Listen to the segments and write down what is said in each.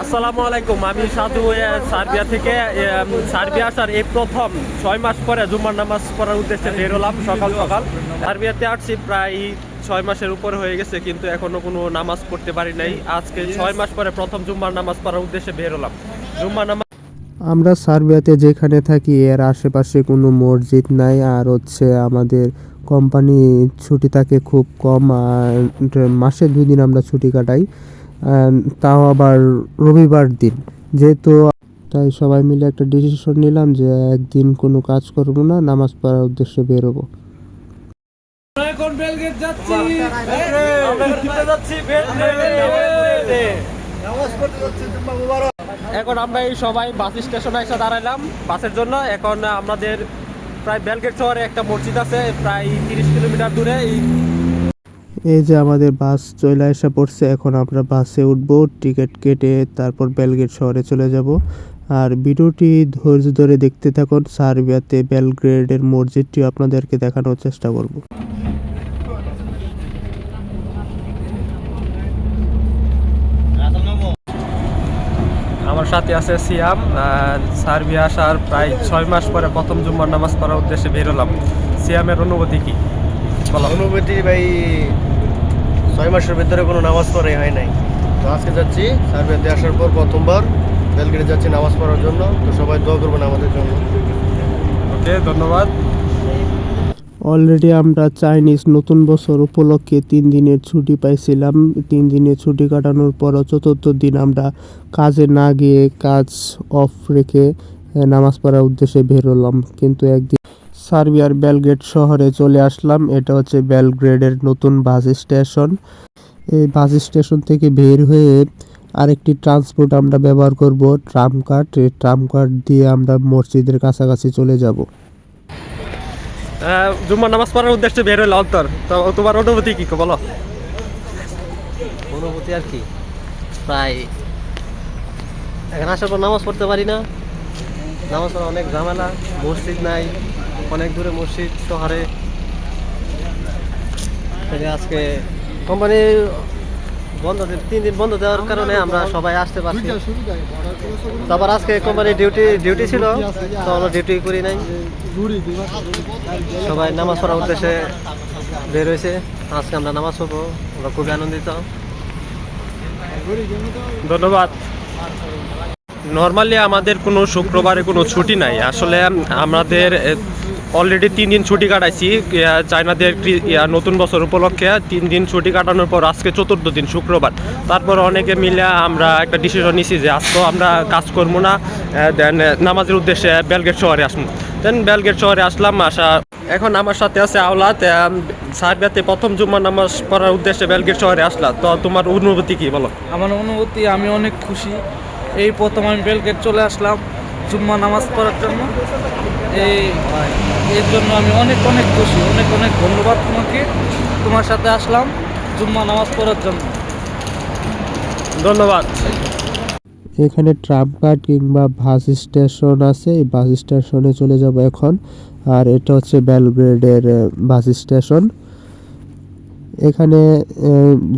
আসসালামু আলাইকুম, আমি সাধু সার্বিয়া থেকে সার্বিয়া আসার এই প্রথম ছয় মাস পরে জুম্মার নামাজ পড়ার উদ্দেশ্যে বের হলাম সকাল সকাল। সার্বিয়াতে আসছি, প্রায় ছয় মাসের উপরে হয়ে গেছে, কিন্তু এখনও কোনো নামাজ পড়তে পারি নাই। আজকে ছয় মাস পরে প্রথম জুম্মার নামাজ পড়ার উদ্দেশ্যে বের হলাম। জুম্মার নামাজ আমরা সার্বিয়াতে যেখানে থাকি, এর আশেপাশে কোনো মসজিদ নাই, আর হচ্ছে আমাদের কোম্পানি ছুটি থাকে খুব কম, আর মাসে দুই দিন আমরা ছুটি কাটাই। তাও আবার রবিবার দিন। যেহেতু তাই সবাই মিলে একটা ডিসিশন নিলাম যে একদিন কোনো কাজ করব না, নামাজ পড়ার উদ্দেশ্যে বেরোবো। এখন আমরা এই সবাই বাস স্টেশনে এসে দাঁড়াইলাম। বাসের জন্য এখন আমাদের প্রায় বেলগেট শহরে একটা মসজিদ আছে, প্রায় তিরিশ কিলোমিটার দূরে। এই এই যে আমাদের বাস চলে আসা পড়ছে এখন আমরা বাসে উঠবো টিকিট কেটে তারপর বেলগ্রেড শহরে চলে যাব। আর ভিডিওটি ধৈর্য ধরে দেখতে থাকুন সার্বিয়াতে বেলগ্রেডের মসজিদটি আপনাদেরকে দেখানোর চেষ্টা করব। আমার সাথে আছে সিয়াম আর সার্বিয়া আসার প্রায় ছয় মাস পরে প্রথম জুম্মার নামাজ পড়ার উদ্দেশ্যে বেরোলাম সিয়ামের অনুভূতি কি? বলো। অনুভূতি ভাই ছয় মাসের ভিতরে কোনো নামাজ পড়াই হয় নাই। তো আজকে যাচ্ছি সার্বিয়াতে আসার পর প্রথমবার বেলগেটে যাচ্ছি নামাজ পড়ার জন্য। তো সবাই দোয়া করবেন আমাদের জন্য। ওকে ধন্যবাদ। অলরেডি আমরা চাইনিজ নতুন বছর উপলক্ষে তিন দিনের ছুটি পাইছিলাম। তিন দিনের ছুটি কাটানোর পর চতুর্থ দিন আমরা কাজে না গিয়ে কাজ অফ রেখে নামাজ পড়ার উদ্দেশ্যে বের হলাম। কিন্তু একদিন সার্বিয়ার বেলগ্রেড শহরে চলে আসলাম। এটা হচ্ছে বেলগ্রেডের নতুন বাস স্টেশন। এই বাস স্টেশন থেকে বের হয়ে আরেকটি ট্রান্সপোর্ট আমরা ব্যবহার করব ট্রাম কার্ড। এই ট্রাম কার্ড দিয়ে আমরা মসজিদের কাছাকাছি চলে যাব। জুম্মার নামাজ পড়ার উদ্দেশ্যে বের হইলাম অন্তর। তো তোমার অনুভূতি কি বলো? অনুভূতি আর কি? প্রায় এখানে আসার পর নামাজ পড়তে পারি না। নামাজ পড়া অনেক ঝামেলা মসজিদ নাই। অনেক দূরে মসজিদ শহরে। আজকে কোম্পানি বন্ধ তিন দিন বন্ধ দেওয়ার কারণে আমরা সবাই আসতে পারছি। তারপর আজকে কোম্পানির ডিউটি ডিউটি ছিল তো আমরা ডিউটি করি নাই। সবাই নামাজ পড়ার উদ্দেশ্যে বের হয়েছে। আজকে আমরা নামাজ পড়ব আমরা খুবই আনন্দিত। ধন্যবাদ। নর্মালি আমাদের কোনো শুক্রবারে কোনো ছুটি নাই। আসলে আমাদের অলরেডি তিন দিন ছুটি কাটাইছি। চায়নাদের নতুন বছর উপলক্ষে তিন দিন ছুটি কাটানোর পর আজকে চতুর্থ দিন শুক্রবার। তারপর অনেকে মিলে আমরা একটা ডিসিশন নিছি যে আজ তো আমরা কাজ করব না দেন নামাজের উদ্দেশ্যে বেলগেট শহরে আসব। দেন বেলগেট শহরে আসলাম আসা এখন আমার সাথে আছে আওলাদ আম, সার্বিয়াতে প্রথম জুম্মার নামাজ পড়ার উদ্দেশ্যে বেলগেট শহরে আসলাম তো তোমার অনুভূতি কি বলো? আমার অনুভূতি আমি অনেক খুশি। এই প্রথম আমি বেলগেট চলে আসলাম জুম্মা নামাজ পড়ার জন্য। এই এর জন্য আমি অনেক অনেক খুশি, অনেক অনেক ধন্যবাদ তোমাকে। তোমার সাথে আসলাম জুম্মা নামাজ পড়ার জন্য। ধন্যবাদ। এখানে ট্রাম কার্ড কিংবা বাস স্টেশন আছে, এই বাস স্টেশনে চলে যাব এখন। আর এটা হচ্ছে বেলগ্রেডের বাস স্টেশন। এখানে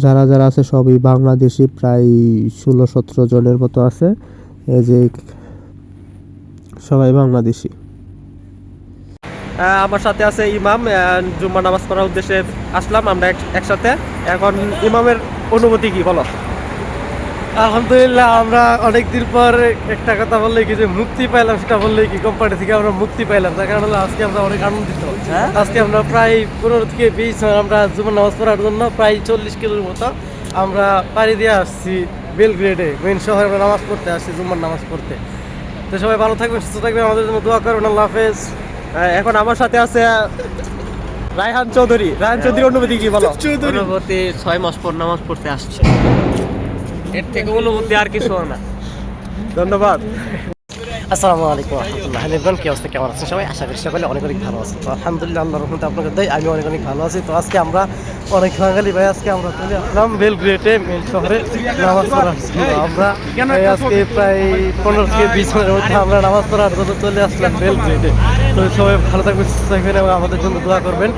যারা যারা আছে সবই বাংলাদেশি, প্রায় ষোলো, সতেরো জনের মতো আছে। এই যে, সবাই বাংলাদেশি। আমার সাথে আছে ইমাম জুম্মা নামাজ পড়ার উদ্দেশ্যে আসলাম আমরা এক- একসাথে। এখন ইমামের অনুভূতি কি বলো? আলহামদুলিল্লাহ আমরা অনেক দিন পর একটা কথা বললে কি যে মুক্তি পাইলাম সেটা বললে কি কোম্পানি থেকে আমরা মুক্তি পাইলাম। তার কারণ হলো আজকে আমরা অনেক আনন্দিত। আজকে আমরা প্রায় পনেরো থেকে বিশ আমরা জুমার নামাজ পড়ার জন্য প্রায় চল্লিশ কিলোর মতো আমরা পাড়ি দিয়ে আসছি বেলগ্রেডে মেন শহরে আমরা নামাজ পড়তে আসছি জুমার নামাজ পড়তে। তো সবাই ভালো থাকবেন সুস্থ থাকবেন আমাদের জন্য দোয়া করবেন আল্লাহ হাফেজ। এখন আমার সাথে আছে রায়হান চৌধুরী। রায়হান চৌধুরীর অনুভূতি কি বলো? অনুভূতি ছয় মাস পর নামাজ পড়তে আসছে। এর থেকে অনুভূতি আর কিছু না। ধন্যবাদ। আসসালামু আলাইকুম রহমতুল্লাহ। ইমরান কি অবস্থা? কেমন আছেন সবাই? আশা করি সকলে অনেক অনেক ভালো আছে তো আলহামদুলিল্লাহ আল্লাহ রহমতে আপনাদের দেয় আমি অনেক অনেক ভালো আছি। তো আজকে আমরা অনেক বাঙালি ভাই আজকে আমরা চলে আসলাম বেলগ্রেটে মেন শহরে নামাজ পড়ার জন্য। আমরা আজকে প্রায় পনেরো থেকে বিশ মিনিটের মধ্যে আমরা নামাজ পড়ার জন্য চলে আসলাম বেলগ্রেটে। তো সবাই ভালো থাকবেন সুস্থ থাকবেন এবং আমাদের জন্য দোয়া করবেন।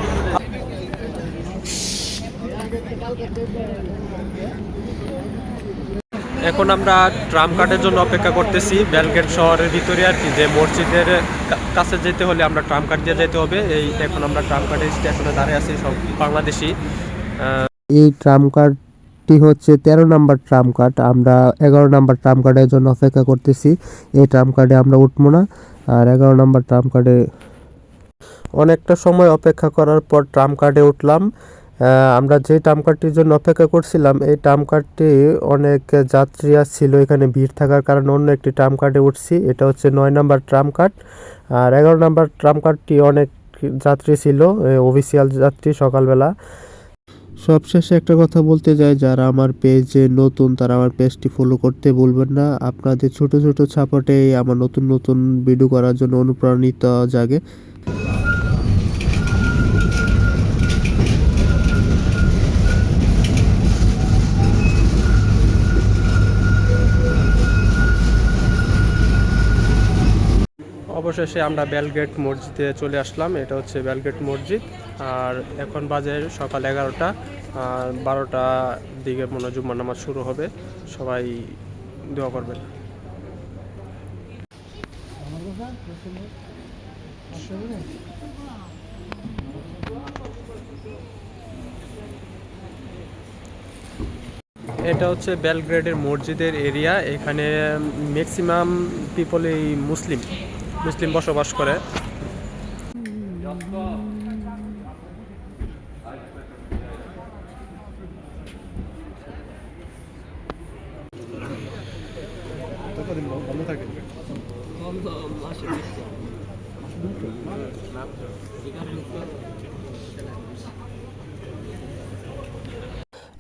এখন আমরা ট্রাম কার্ডের জন্য অপেক্ষা করতেছি। বেলগেট শহরের ভিতরে আর কি, যে মসজিদের কাছে যেতে হলে আমরা ট্রাম কার্ড দিয়ে যেতে হবে। এই এখন আমরা ট্রাম কার্ডের স্টেশনে দাঁড়িয়ে আছি, সব বাংলাদেশি। এই ট্রাম কার্ডটি হচ্ছে তেরো নাম্বার ট্রাম কার্ড। আমরা এগারো নাম্বার ট্রাম কার্ডের জন্য অপেক্ষা করতেছি। এই ট্রাম কার্ডে আমরা উঠবো না। আর এগারো নাম্বার ট্রাম কার্ডে অনেকটা সময় অপেক্ষা করার পর ট্রাম কার্ডে উঠলাম। আমরা যে ট্রাম কার্ডটির জন্য অপেক্ষা করছিলাম, এই ট্রাম কার্ডটি অনেক যাত্রী আসছিল, এখানে ভিড় থাকার কারণে অন্য একটি ট্রাম কার্ডে উঠছি, এটা হচ্ছে নয় নাম্বার ট্রাম কার্ড। আর এগারো নাম্বার ট্রাম কার্ডটি অনেক যাত্রী ছিল অফিসিয়াল যাত্রী সকালবেলা। সবশেষে একটা কথা বলতে যাই যারা আমার পেজে নতুন, তারা আমার পেজটি ফলো করতে ভুলবেন না। আপনাদের ছোট ছোট ছাপটে আমার নতুন নতুন ভিডিও করার জন্য অনুপ্রাণিত জাগে। অবশেষে আমরা বেলগেট মসজিদে চলে আসলাম। এটা হচ্ছে বেলগেট মসজিদ। আর এখন বাজে সকাল এগারোটা, আর বারোটা দিকে মনে জুম্মার নামাজ শুরু হবে। সবাই দোয়া করবেন। এটা হচ্ছে বেলগ্রেডের মসজিদের এরিয়া। এখানে ম্যাক্সিমাম পিপলই মুসলিম। মুসলিম বসবাস করে।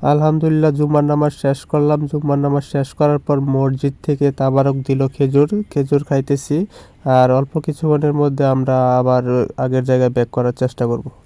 আলহামদুলিল্লাহ, জুম্মার নামাজ শেষ করলাম। জুম্মার নামাজ শেষ করার পর মসজিদ থেকে তাবারক দিল খেজুর খেজুর খাইতেছি। আর অল্প কিছুক্ষণের মধ্যে আমরা আবার আগের জায়গায় ব্যাক করার চেষ্টা করব।